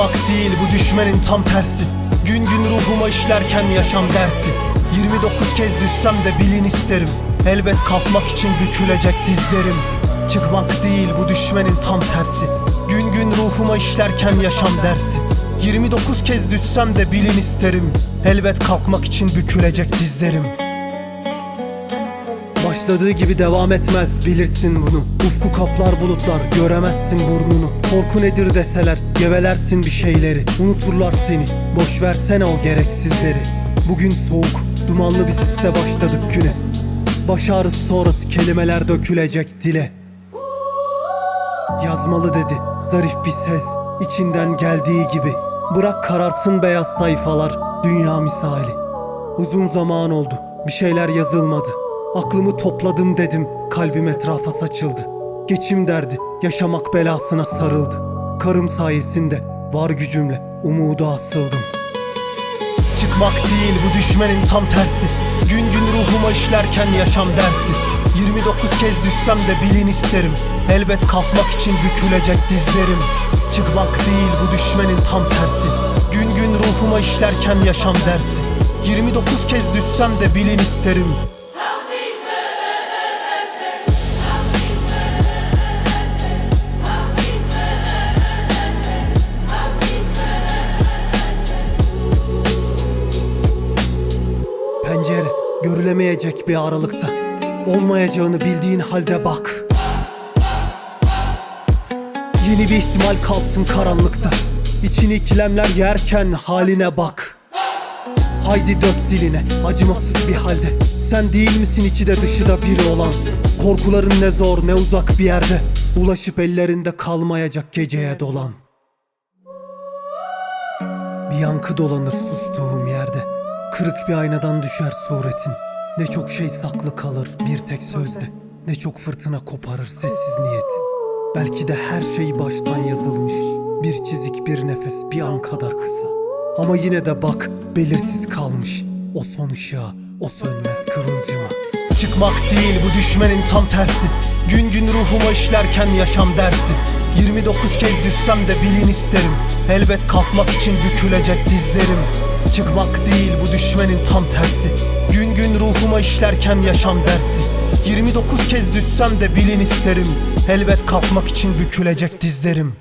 Çıkmak değil bu düşmenin tam tersi. Gün gün ruhuma işlerken yaşam dersi. 29 kez düşsem de bilin isterim. Elbet kalkmak için bükülecek dizlerim. Çıkmak değil bu düşmenin tam tersi. Gün gün ruhuma işlerken yaşam dersi. 29 kez düşsem de bilin isterim. Elbet kalkmak için bükülecek dizlerim Başladığı gibi devam etmez. Bilirsin bunu. Ufku kaplar bulutlar. Göremezsin burnunu. Korku nedir deseler gevelersin bir şeyleri. Unuturlar seni. Boş versene o gereksizleri. Bugün soğuk dumanlı bir siste başladık güne. Baş ağrısı sonrası kelimeler dökülecek dile. Yazmalı dedi zarif bir ses. İçinden geldiği gibi. Bırak kararsın beyaz sayfalar dünya misali. Uzun zaman oldu bir şeyler yazılmadı Aklımı topladım dedim kalbim etrafa saçıldı. Geçim derdi yaşamak belasına sarıldı. Karım sayesinde var gücümle umuda asıldım. Çıkmak değil bu düşmenin tam tersi. Gün gün ruhuma işlerken yaşam dersi. 29 kez düşsem de bilin isterim. Elbet kalkmak için bükülecek dizlerim. Çıkmak değil bu düşmenin tam tersi. Gün gün ruhuma işlerken yaşam dersi. 29 kez düşsem de bilin isterim görülemeyecek bir aralıkta. Olmayacağını bildiğin halde bak. Yeni bir ihtimal kalsın karanlıkta. İçini ikilemler yerken haline bak. Haydi dök diline acımasız bir halde. Sen değil misin içi de dışı da biri olan? Korkuların ne zor ne uzak bir yerde. Ulaşıp ellerinde kalmayacak geceye dolan. Bir yankı dolanır sustuğum yerde. Kırık bir aynadan düşer suretin Ne çok şey saklı kalır bir tek sözde. Ne çok fırtına koparır sessiz niyetin Belki de her şey baştan yazılmış. Bir çizik bir nefes bir an kadar kısa. Ama yine de bak belirsiz kalmış. O son ışığa o sönmez kıvılcıma. Çıkmak değil bu düşmenin tam tersi. Gün gün ruhuma işlerken yaşam dersi. 29 kez düşsem de bilin isterim. Elbet kalkmak için bükülecek dizlerim Çıkmak değil bu düşmenin tam tersi. Gün gün ruhuma işlerken yaşam dersi. 29 kez düşsem de bilin isterim. Elbet kalkmak için bükülecek dizlerim